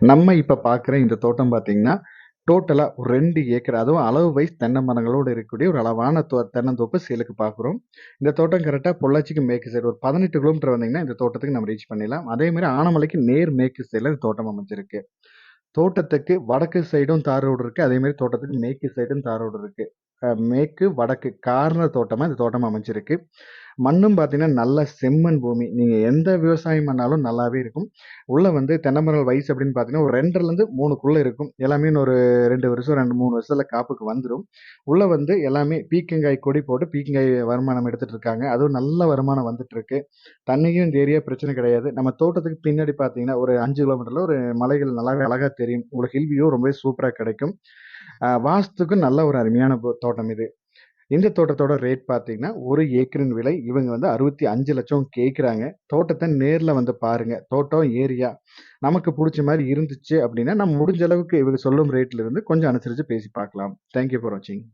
நம்ம இப்போ பார்க்குற இந்த தோட்டம் பார்த்தீங்கன்னா, டோட்டலாக ஒரு ரெண்டு ஏக்கர் அதுவும் அளவு வைஸ் தென்னை மரங்களோடு இருக்கக்கூடிய ஒரு அளவான தோ தென்னந்தோப்பு சேலுக்கு பார்க்குறோம். இந்த தோட்டம் கரெக்டாக பொள்ளாச்சிக்கு மேற்கு சைடு ஒரு 18 கிலோமீட்டர் வந்தீங்கன்னா, இந்த தோட்டத்துக்கு நம்ம ரீச் பண்ணிடலாம். அதேமாதிரி ஆனமலைக்கு நேர் மேற்கு சைடில் இந்த தோட்டம் அமைஞ்சிருக்கு. தோட்டத்துக்கு வடக்கு சைடும் தார் ரோடு இருக்குது அதேமாதிரி தோட்டத்துக்கு மேற்கு சைடும் தார் ரோடு இருக்குது மேற்கு, வடக்கு கார்னர் தோட்டமாக இந்த தோட்டம் அமைஞ்சிருக்கு. மண்ணும் பார்த்தீங்கன்னா, நல்ல செம்மண் பூமி. நீங்கள் எந்த விவசாயம் பண்ணாலும் நல்லாவே இருக்கும். உள்ள வந்து தென்னமரல் வயசு அப்படின்னு பார்த்தீங்கன்னா, ஒரு 2 3க்குள்ள இருக்கும். எல்லாமே இன்னும் ஒரு ரெண்டு வருஷம் 2, 3 வருஷத்துல காப்புக்கு வந்துடும் உள்ளே வந்து எல்லாமே பீக்கங்காய் கொடி போட்டு பீக்கங்காய் வருமானம் எடுத்துகிட்டு இருக்காங்க. அதுவும் நல்ல வருமானம் வந்துட்டு இருக்கு. தண்ணிக்கும் இந்த ஏரியா பிரச்சனை கிடையாது. நம்ம தோட்டத்துக்கு பின்னாடி பார்த்தீங்கன்னா, ஒரு அஞ்சு கிலோமீட்டரில் ஒரு மலைகள் நல்லாவே அழகாக தெரியும். உங்களுக்கு ஹில்வியும் ரொம்பவே சூப்பராக கிடைக்கும். அ வாஸ்துக்கு நல்ல ஒரு அருமையான தோட்டம் இது. இந்த தோட்டத்தோட ரேட் பார்த்தீங்கன்னா, ஒரு ஏக்கரின் விலை இவங்க வந்து 65,00,000 கேட்குறாங்க. தோட்டத்தை நேரில் வந்து பாருங்கள் தோட்டம், ஏரியா நமக்கு பிடிச்ச மாதிரி இருந்துச்சு அப்படின்னா, நம்ம முடிஞ்ச அளவுக்கு இவங்க சொல்லும் ரேட்டில் இருந்து கொஞ்சம் அனுசரித்து பேசி பார்க்கலாம். தேங்க் யூ ஃபார் வாட்சிங்.